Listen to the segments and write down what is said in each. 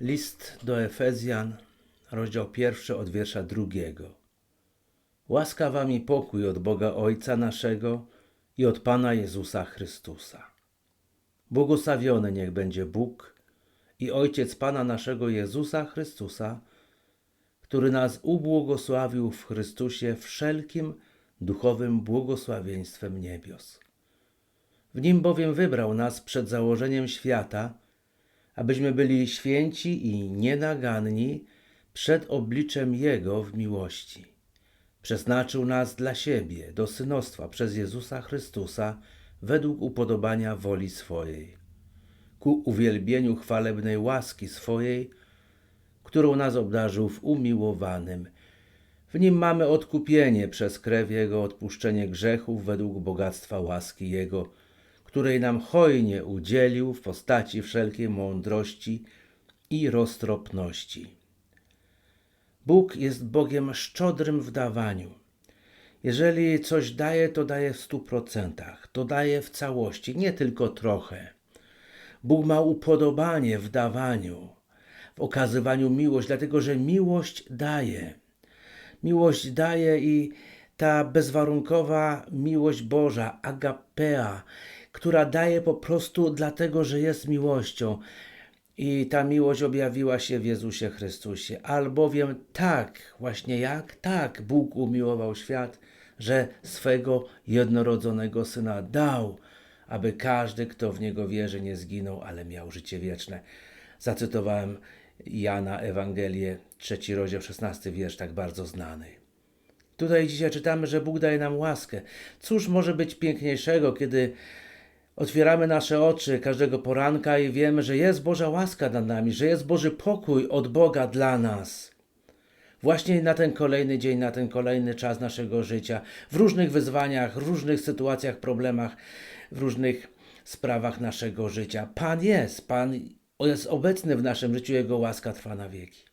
List do Efezjan, rozdział pierwszy od wiersza drugiego. Łaska wam i pokój od Boga Ojca naszego i od Pana Jezusa Chrystusa. Błogosławiony niech będzie Bóg i Ojciec Pana naszego Jezusa Chrystusa, który nas ubłogosławił w Chrystusie wszelkim duchowym błogosławieństwem niebios. W nim bowiem wybrał nas przed założeniem świata, abyśmy byli święci i nienaganni przed obliczem Jego w miłości. Przeznaczył nas dla siebie do synostwa przez Jezusa Chrystusa według upodobania woli swojej, ku uwielbieniu chwalebnej łaski swojej, którą nas obdarzył w umiłowanym. W nim mamy odkupienie przez krew Jego, odpuszczenie grzechów według bogactwa łaski Jego, której nam hojnie udzielił w postaci wszelkiej mądrości i roztropności. Bóg jest Bogiem szczodrym w dawaniu. Jeżeli coś daje, to daje w stu procentach, to daje w całości, nie tylko trochę. Bóg ma upodobanie w dawaniu, w okazywaniu miłość, dlatego że miłość daje. Miłość daje i ta bezwarunkowa miłość Boża, agapea, która daje po prostu dlatego, że jest miłością. I ta miłość objawiła się w Jezusie Chrystusie. Albowiem tak, właśnie jak? Tak, Bóg umiłował świat, że swego jednorodzonego Syna dał, aby każdy, kto w Niego wierzy, nie zginął, ale miał życie wieczne. Zacytowałem Jana Ewangelię, trzeci rozdział, szesnasty wiersz, tak bardzo znany. Tutaj dzisiaj czytamy, że Bóg daje nam łaskę. Cóż może być piękniejszego, kiedy otwieramy nasze oczy każdego poranka i wiemy, że jest Boża łaska nad nami, że jest Boży pokój od Boga dla nas. Właśnie na ten kolejny dzień, na ten kolejny czas naszego życia, w różnych wyzwaniach, różnych sytuacjach, problemach, w różnych sprawach naszego życia. Pan jest, Pan jest obecny w naszym życiu, Jego łaska trwa na wieki.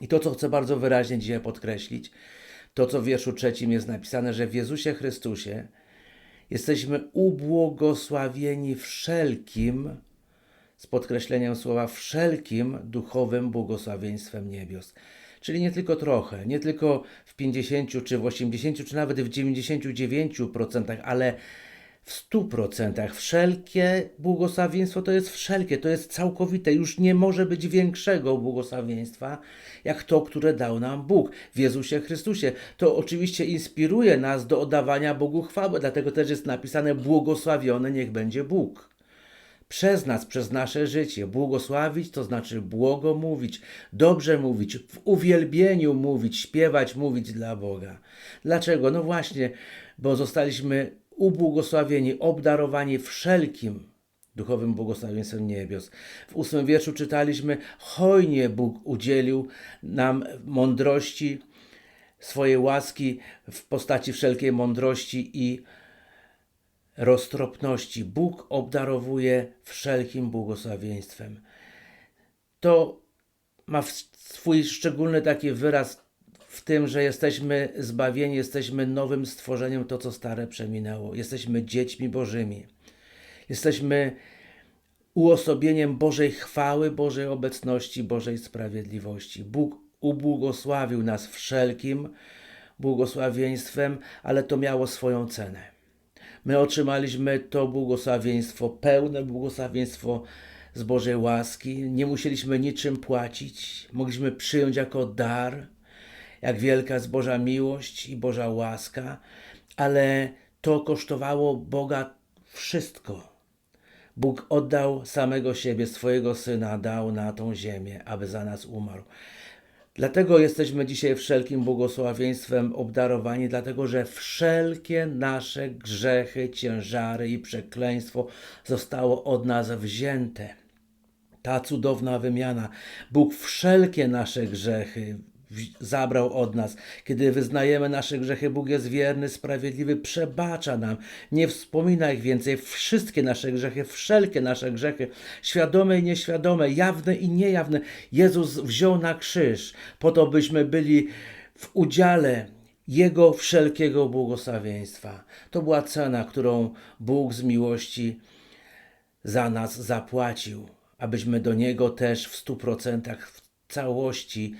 I to, co chcę bardzo wyraźnie dzisiaj podkreślić, to, co w wierszu trzecim jest napisane, że w Jezusie Chrystusie jesteśmy ubłogosławieni wszelkim, z podkreśleniem słowa wszelkim duchowym błogosławieństwem niebios. Czyli nie tylko trochę, nie tylko w 50 czy w 80 czy nawet w 99%, ale w 100%. Wszelkie błogosławieństwo to jest wszelkie, to jest całkowite. Już nie może być większego błogosławieństwa, jak to, które dał nam Bóg w Jezusie Chrystusie. To oczywiście inspiruje nas do oddawania Bogu chwały, dlatego też jest napisane: Błogosławiony niech będzie Bóg przez nas, przez nasze życie. Błogosławić to znaczy błogo mówić, dobrze mówić, w uwielbieniu mówić, śpiewać, mówić dla Boga. Dlaczego? No właśnie, bo zostaliśmy ubłogosławieni, obdarowani wszelkim duchowym błogosławieństwem niebios. W ósmym wierszu czytaliśmy, hojnie Bóg udzielił nam mądrości, swojej łaski w postaci wszelkiej mądrości i roztropności. Bóg obdarowuje wszelkim błogosławieństwem. To ma swój szczególny taki wyraz w tym, że jesteśmy zbawieni, jesteśmy nowym stworzeniem, to co stare przeminęło. Jesteśmy dziećmi Bożymi. Jesteśmy uosobieniem Bożej chwały, Bożej obecności, Bożej sprawiedliwości. Bóg ubłogosławił nas wszelkim błogosławieństwem, ale to miało swoją cenę. My otrzymaliśmy to błogosławieństwo, pełne błogosławieństwo z Bożej łaski. Nie musieliśmy niczym płacić, mogliśmy przyjąć jako dar, jak wielka jest Boża miłość i Boża łaska, ale to kosztowało Boga wszystko. Bóg oddał samego siebie, swojego syna, dał na tą ziemię, aby za nas umarł. Dlatego jesteśmy dzisiaj wszelkim błogosławieństwem obdarowani, dlatego że wszelkie nasze grzechy, ciężary i przekleństwo zostało od nas wzięte. Ta cudowna wymiana. Bóg wszelkie nasze grzechy zabrał od nas. Kiedy wyznajemy nasze grzechy, Bóg jest wierny, sprawiedliwy, przebacza nam. Nie wspomina ich więcej. Wszystkie nasze grzechy, wszelkie nasze grzechy, świadome i nieświadome, jawne i niejawne, Jezus wziął na krzyż, po to byśmy byli w udziale Jego wszelkiego błogosławieństwa. To była cena, którą Bóg z miłości za nas zapłacił abyśmy do Niego też w stu procentach, w całości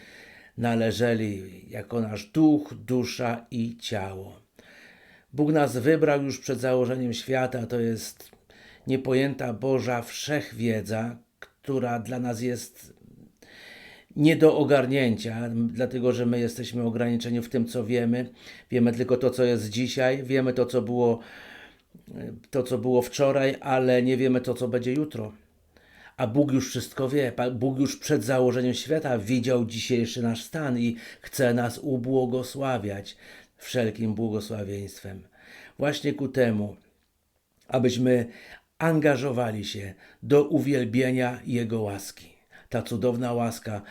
należeli jako nasz duch, dusza i ciało. Bóg nas wybrał już przed założeniem świata, to jest niepojęta Boża wszechwiedza, która dla nas jest nie do ogarnięcia, dlatego że my jesteśmy ograniczeni w tym, co wiemy. Wiemy tylko to, co jest dzisiaj, wiemy to, co było, to, co było wczoraj, ale nie wiemy to, co będzie jutro. A Bóg już wszystko wie. Bóg już przed założeniem świata widział dzisiejszy nasz stan i chce nas ubłogosławiać wszelkim błogosławieństwem. Właśnie ku temu, abyśmy angażowali się do uwielbienia Jego łaski. Ta cudowna łaska,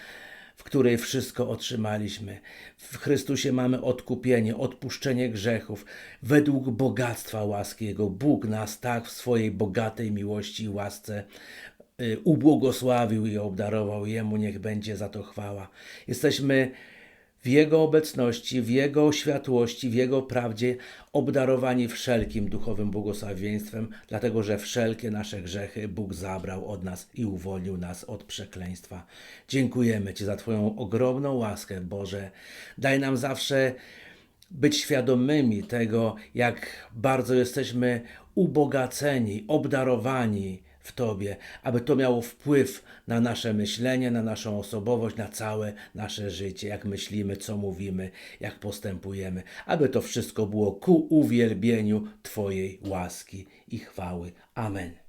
w której wszystko otrzymaliśmy. W Chrystusie mamy odkupienie, odpuszczenie grzechów. Według bogactwa łaski Jego Bóg nas tak w swojej bogatej miłości i łasce ubłogosławił i obdarował. Jemu niech będzie za to chwała. Jesteśmy w Jego obecności, w Jego światłości, w Jego prawdzie obdarowani wszelkim duchowym błogosławieństwem, dlatego że wszelkie nasze grzechy Bóg zabrał od nas i uwolnił nas od przekleństwa. Dziękujemy Ci za Twoją ogromną łaskę, Boże. Daj nam zawsze być świadomymi tego, jak bardzo jesteśmy ubogaceni, obdarowani w Tobie, aby to miało wpływ na nasze myślenie, na naszą osobowość, na całe nasze życie, jak myślimy, co mówimy, jak postępujemy, aby to wszystko było ku uwielbieniu Twojej łaski i chwały. Amen.